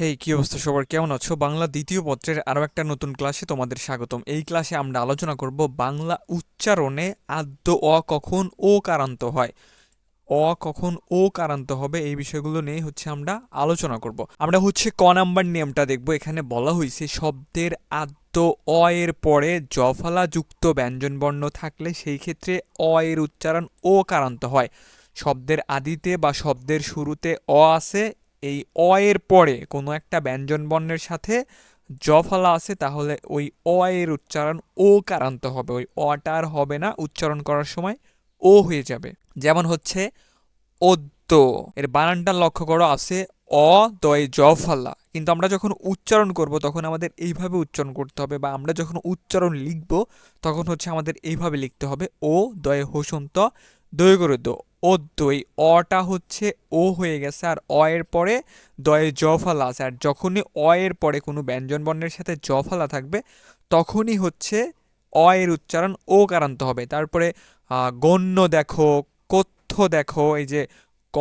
হেই কি অবস্থা সবার? কেমন আছো? বাংলা দ্বিতীয় পত্রের আরও একটা নতুন ক্লাসে তোমাদের স্বাগতম। এই ক্লাসে আমরা আলোচনা করব বাংলা উচ্চারণে আদ্য, অ, কখন, ও, কারান্ত হয়। অ, কখন, ও, কারান্ত হবে এই বিষয়গুলো নিয়ে হচ্ছে আমরা আলোচনা করব। আমরা হচ্ছে ক নাম্বার নিয়মটা দেখব। এখানে বলা হয়েছে, শব্দের আদ্য, অ এর পরে জফলা যুক্ত ব্যঞ্জনবর্ণ থাকলে সেই ক্ষেত্রে অ এর উচ্চারণ ও কারান্ত হয়। শব্দের আদিতে বা শব্দের শুরুতে অ আছে এই অ এর পরে কোনো একটা ব্যঞ্জন বর্ণের সাথে জ ফলা আছে, তাহলে ওই অ এর উচ্চারণ ও কারান্ত হবে। ওই অটা আর হবে না, উচ্চারণ করার সময় ও হয়ে যাবে। যেমন হচ্ছে, অদ্য এর বানানটা লক্ষ্য করো, আছে অ দয় জ ফালা কিন্তু আমরা যখন উচ্চারণ করব, তখন আমাদের এইভাবে উচ্চারণ করতে হবে, বা আমরা যখন উচ্চারণ লিখব, তখন হচ্ছে আমাদের এইভাবে লিখতে হবে ও দয়ে হোসন্ত দয় করে দো অদ্বৈ, অটা হচ্ছে ও হয়ে গেছে আর অ এর পরে দয়ে জফালা আছে। আর যখনই অ এর পরে কোনো ব্যঞ্জন বর্ণের সাথে জফালা থাকবে, তখনই হচ্ছে অ এর উচ্চারণ ও কারান্ত হবে। তারপরে গণ্য দেখো, কথ্য দেখো, এই যে ক,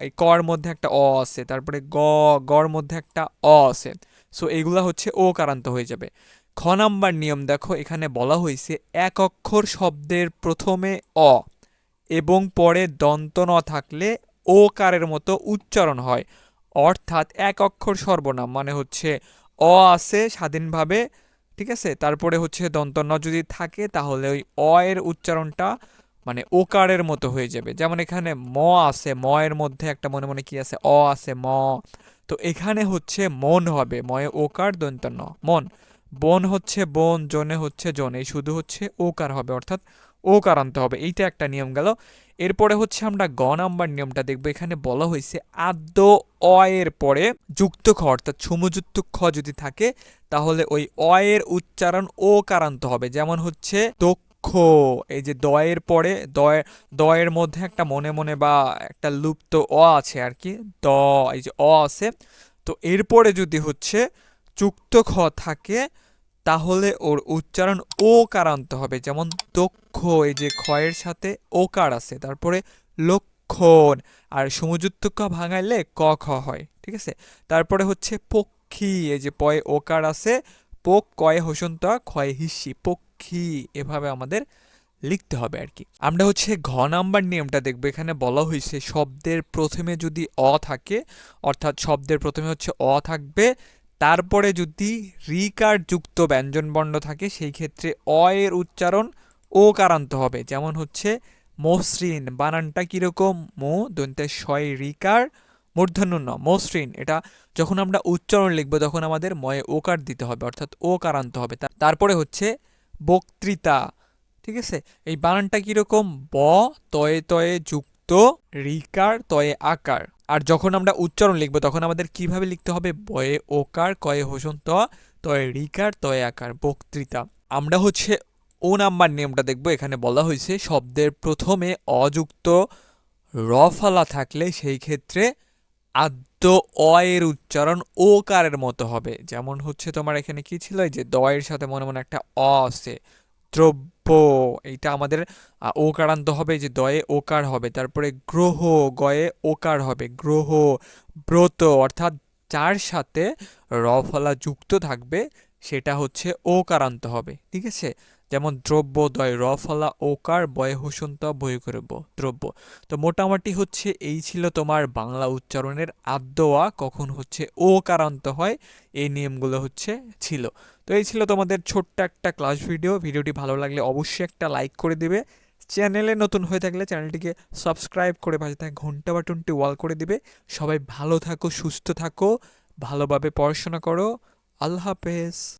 এই কর মধ্যে একটা অ আছে। তারপরে গ, গর মধ্যে একটা অ আছে। সো এগুলা হচ্ছে ও কারান্ত হয়ে যাবে। খ নাম্বার নিয়ম দেখো, এখানে বলা হয়েছে এক অক্ষর শব্দের প্রথমে অ। এবং পরে দন্ত ন থাকলে ও কারের মতো উচ্চারণ হয়। অর্থাৎ এক অক্ষর সর্বনাম মানে হচ্ছে অ আছে স্বাধীনভাবে, ঠিক আছে? তারপরে হচ্ছে দন্ত ন যদি থাকে, তাহলে ওই অ এর উচ্চারণটা মানে ওকারের মতো হয়ে যাবে। যেমন এখানে ম আছে, ম এর মধ্যে একটা মনে মনে কি আছে? অ আছে, ম। তো এখানে হচ্ছে মন হবে ময়ে ওকার, দন্ত ন। মন। বন হচ্ছে বন, জনে হচ্ছে জন শুধু হচ্ছে ওকার হবে। অর্থাৎ ওকার আনতে হবে? এইটা একটা নিয়ম গেল। এরপরে হচ্ছে আমরা গ নাম্বার নিয়মটা দেখব। এখানে বলা হয়েছে আদ্য অ এর পরে যুক্ত খ, অর্থাৎ সমযুক্ত খ যদি থাকে, তাহলে ওই অ এর উচ্চারণ ও কারান্ত হবে? যেমন হচ্ছে দক্ষ। এই যে দয়ের পরে দয়ের দয়ের মধ্যে একটা মনে মনে বা একটা লুপ্ত অ আছে আর কি। দ, এই যে অ আছে। তো এরপরে যদি হচ্ছে যুক্ত খ থাকে, তাহলে ওর উচ্চারণ ও কারান্ত হবে? যেমন দক্ষ। এই যে ক্ষয়ের সাথে ওকার আছে, তারপরে লক্ষণ, আর সমযুক্ত ক ভাঙাইলে ক খ হয়, ঠিক আছে? তারপরে হচ্ছে পক্ষী, এই যে পয়ে ওকার আছে, পোক কয়ে হোসন্ত, ক্ষয়ে হিসি, পক্ষী, এভাবে আমাদের লিখতে হবে আর কি। আমরা হচ্ছে ঘ নাম্বার নিয়মটা দেখব, এখানে বলা হয়েছে শব্দের প্রথমে যদি অ থাকে, অর্থাৎ শব্দের প্রথমে হচ্ছে অ থাকবে, তারপরে যদি রিকার যুক্ত ব্যঞ্জনবর্ণ থাকে, সেই ক্ষেত্রে অ এর উচ্চারণ ও কারান্ত হবে? যেমন হচ্ছে মসৃণ বানানটা কীরকম? মো, দন্তে শয় রিকার মূর্ধন্য মসৃণ এটা যখন আমরা উচ্চারণ লিখব, তখন আমাদের ময়ে ওকার দিতে হবে, অর্থাৎ ও কারান্ত হবে। তারপরে হচ্ছে বক্তৃতা। ঠিক আছে? এই বানানটা কীরকম? ব, তয়ে তয়ে যুক্ত রিকার তয়ে আকার আর যখন আমরা উচ্চারণ লিখব, তখন আমাদের কীভাবে লিখতে হবে? বয়ে ওকার কয়ে হোসন ত, তয়ে রিকার তয়ে আকার বক্তৃতা। আমরা হচ্ছে ও নাম্বার নিয়মটা দেখব। এখানে বলা হয়েছে, শব্দের প্রথমে অযুক্ত রফালা থাকলে সেই ক্ষেত্রে আদ্য অ এর উচ্চারণ ও কারের মতো হবে। যেমন হচ্ছে তোমার এখানে কি ছিল? যে দয়ের সাথে মনে মনে একটা অ আছে, দ্রব্য, এইটা আমাদের ওকারান্ত হবে যে দয়ে ওকার হবে। তারপরে গ্রহ, গয়ে ওকার হবে, গ্রহ, ব্রত, অর্থাৎ যার সাথে রফলা যুক্ত থাকবে, সেটা হচ্ছে ওকারান্ত হবে। ঠিক আছে? যেমন দ্রব্য, দয় র ফলা ওকার, বয়, হুসন্ত বই করব দ্রব্য। তো মোটামুটি হচ্ছে এই ছিল তোমার বাংলা উচ্চারণের আদ্যওয়া, কখন হচ্ছে ও কারান্ত হয়, এই নিয়মগুলো হচ্ছে ছিল। তো এই ছিল তোমাদের ছোট্ট একটা ক্লাস ভিডিও। ভিডিওটি ভালো লাগলে অবশ্যই একটা লাইক করে দিবে। চ্যানেলে নতুন হয়ে থাকলে চ্যানেলটিকে সাবস্ক্রাইব করে পাশে থাকে ঘণ্টা বাটনটি ওয়াল করে দিবে। সবাই ভালো থাকো, সুস্থ থাকো, ভালোভাবে পড়াশোনা করো। আল্লাহ হাফেজ।